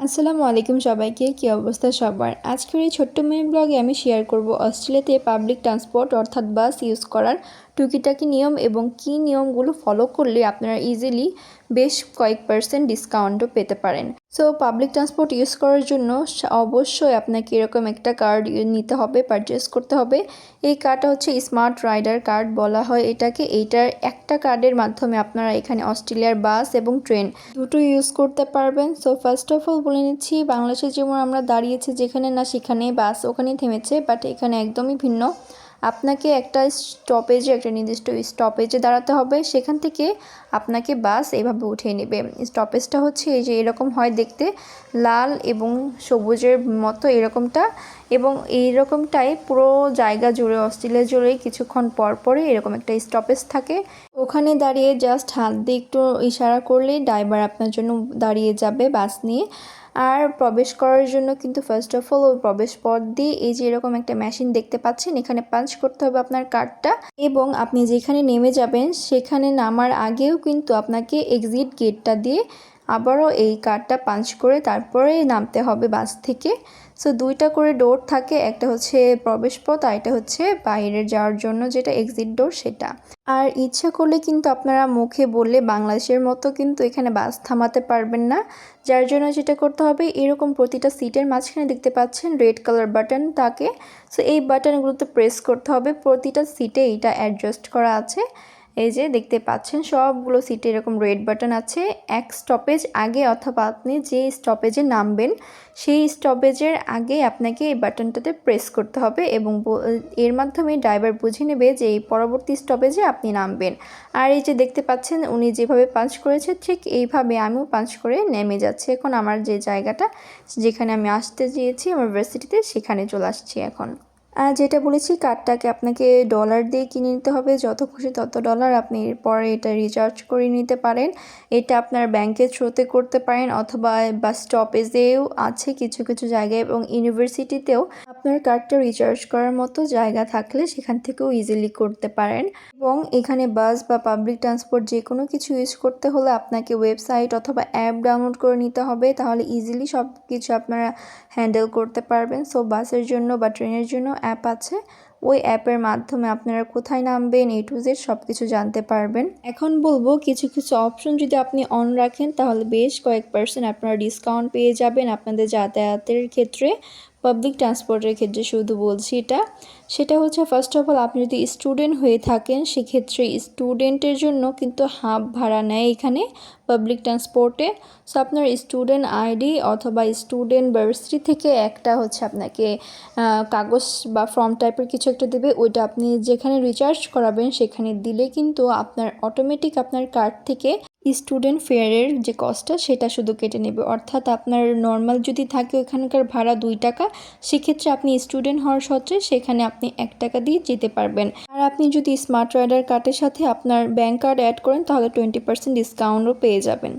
আসসালামু আলাইকুম সবাইকে, কি অবস্থা সবার? আজকের এই ছোট্ট মেয়ে ব্লগে আমি শেয়ার করব অস্ট্রেলিয়াতে পাবলিক ট্রান্সপোর্ট অর্থাৎ বাস ইউজ করার টুকিটাকি নিয়ম এবং কি নিয়মগুলো ফলো করলে আপনারা ইজিলি বেশ কয়েক পার্সেন্ট ডিসকাউন্টও পেতে পারেন। সো পাবলিক ট্রান্সপোর্ট ইউজ করার জন্য অবশ্যই আপনাকে এরকম একটা কার্ড নিতে হবে পারচেস করতে হবে। এই কার্ডটা হচ্ছে স্মার্ট রাইডার কার্ড বলা হয় এটাকে। এইটার একটা কার্ডের মাধ্যমে আপনারা এখানে অস্ট্রেলিয়ার বাস এবং ট্রেন দুটো ইউজ করতে পারবেন। সো ফার্স্ট অফ অল বলে নিচ্ছি, বাংলাদেশে যেমন আমরা দাঁড়িয়েছি যেখানে না সেখানে বাস ওখানেই থেমেছে বাট এখানে একদমই ভিন্ন। আপনাকে একটা স্টপেজে একটা নির্দিষ্ট স্টপেজে দাঁড়াতে হবে। সেখান থেকে আপনাকে বাস এভাবে উঠিয়ে নেবে। স্টপেজটা হচ্ছে এই যে এরকম হয় দেখতে, লাল এবং সবুজের মতো এরকমটা এবং এইরকমটাই পুরো জায়গা জুড়ে অস্ট্রেলিয়া জুড়ে কিছুক্ষণ পর পরে এরকম একটা স্টপেজ থাকে। ওখানে দাঁড়িয়ে জাস্ট হাত দিয়ে একটু ইশারা করলেই ড্রাইভার আপনার জন্য দাঁড়িয়ে যাবে বাস নিয়ে। আর প্রবেশ করার জন্য কিন্তু ফার্স্ট অফ অল ওই প্রবেশ পথ দিয়ে এই যে এরকম একটা মেশিন দেখতে পাচ্ছেন, এখানে পাঞ্চ করতে হবে আপনার কার্ডটা এবং আপনি যেখানে নেমে যাবেন, সেখানে নামার আগেও কিন্তু আপনাকে এক্সিট গেটটা দিয়ে আবারও এই কার্ডটা পাঞ্চ করে তারপরে নামতে হবে বাস থেকে। সো দুইটা করে ডোর থাকে, একটা হচ্ছে প্রবেশ পথ আর একটা হচ্ছে বাইরে যাওয়ার জন্য যেটা এক্সিট ডোর সেটা। আর ইচ্ছা করলে কিন্তু আপনারা মুখে বললে বাংলাদেশের মতো কিন্তু এখানে বাস থামাতে পারবেন না। যার জন্য যেটা করতে হবে, এরকম প্রতিটা সিটের মাঝখানে দেখতে পাচ্ছেন রেড কালার বাটন থাকে। সো এই বাটনগুলোতে প্রেস করতে হবে। প্রতিটা সিটে এটা অ্যাডজাস্ট করা আছে। এই যে দেখতে পাচ্ছেন, সবগুলো সিটে এরকম রেড বাটন আছে। এক স্টপেজ আগে অথবা আপনি যে স্টপেজে নামবেন, সেই স্টপেজের আগে আপনাকে এই বাটনটাতে প্রেস করতে হবে এবং এর মাধ্যমে ড্রাইভার বুঝে নেবে যে এই পরবর্তী স্টপেজে আপনি নামবেন। আর এই যে দেখতে পাচ্ছেন, উনি যেভাবে পাঞ্চ করেছে, ঠিক এইভাবে আমিও পাঞ্চ করে নেমে যাচ্ছি। এখন আমার যে জায়গাটা, যেখানে আমি আসতে চেয়েছি, আমার ভার্সিটিতে সেখানে চলে আসছি এখন। আর যেটা বলেছি, কার্ডটাকে আপনাকে ডলার দিয়ে কিনে নিতে হবে। যত খুশি তত ডলার আপনি এরপরে এটা রিচার্জ করে নিতে পারেন। এটা আপনার ব্যাংকের থ্রুতে করতে পারেন অথবা বা স্টপেজেও আছে কিছু কিছু জায়গায় এবং ইউনিভার্সিটিতেও আপনার কার্ডটা রিচার্জ করার মতো জায়গা থাকলে সেখান থেকেও ইজিলি করতে পারেন। এবং এখানে বাস বা পাবলিক ট্রান্সপোর্ট যে কোনো কিছু ইউজ করতে হলে আপনাকে ওয়েবসাইট অথবা অ্যাপ ডাউনলোড করে নিতে হবে। তাহলে ইজিলি সব কিছু আপনারা হ্যান্ডেল করতে পারবেন। সো বাসের জন্য বা ট্রেনের জন্য অ্যাপ আছে। ওই অ্যাপের মাধ্যমে আপনারা কোথায় নামবেন এ টু জেড সব কিছু জানতে পারবেন। এখন বলব কিছু কিছু অপশন যদি আপনি অন রাখেন, তাহলে বেশ কয়েক পার্সেন্ট আপনারা ডিসকাউন্ট পেয়ে যাবেন আপনাদের যাতায়াতের ক্ষেত্রে। পাবলিক ট্রান্সপোর্টের ক্ষেত্রে শুধু বলছি এটা, সেটা হচ্ছে ফার্স্ট অফ অল আপনি যদি স্টুডেন্ট হয়ে থাকেন, সেক্ষেত্রে স্টুডেন্টের জন্য কিন্তু হাফ ভাড়া নেয় এখানে পাবলিক ট্রান্সপোর্টে সো আপনার স্টুডেন্ট আইডি অথবা স্টুডেন্ট ভার্সিটি থেকে একটা হচ্ছে আপনাকে কাগজ বা ফর্ম টাইপের কিছু একটা দেবে, ওইটা আপনি যেখানে রিচার্জ করাবেন, সেখানে দিলে কিন্তু আপনার অটোমেটিক আপনার কার্ড থেকে স্টুডেন্ট ফেয়ারের যে কস্টটা, সেটা শুধু কেটে নেবে। অর্থাৎ আপনার নর্মাল যদি থাকে ওখানকার ভাড়া দুই টাকা, সেক্ষেত্রে আপনি স্টুডেন্ট হওয়ার সত্ত্বে সেখানে আপনি এক টাকা দিয়ে যেতে পারবেন। আর আপনি যদি স্মার্ট রাইডার কার্ডের সাথে আপনার ব্যাঙ্ক কার্ড অ্যাড করেন, তাহলে টোয়েন্টি পার্সেন্ট ডিসকাউন্টও পেয়ে যাবেন।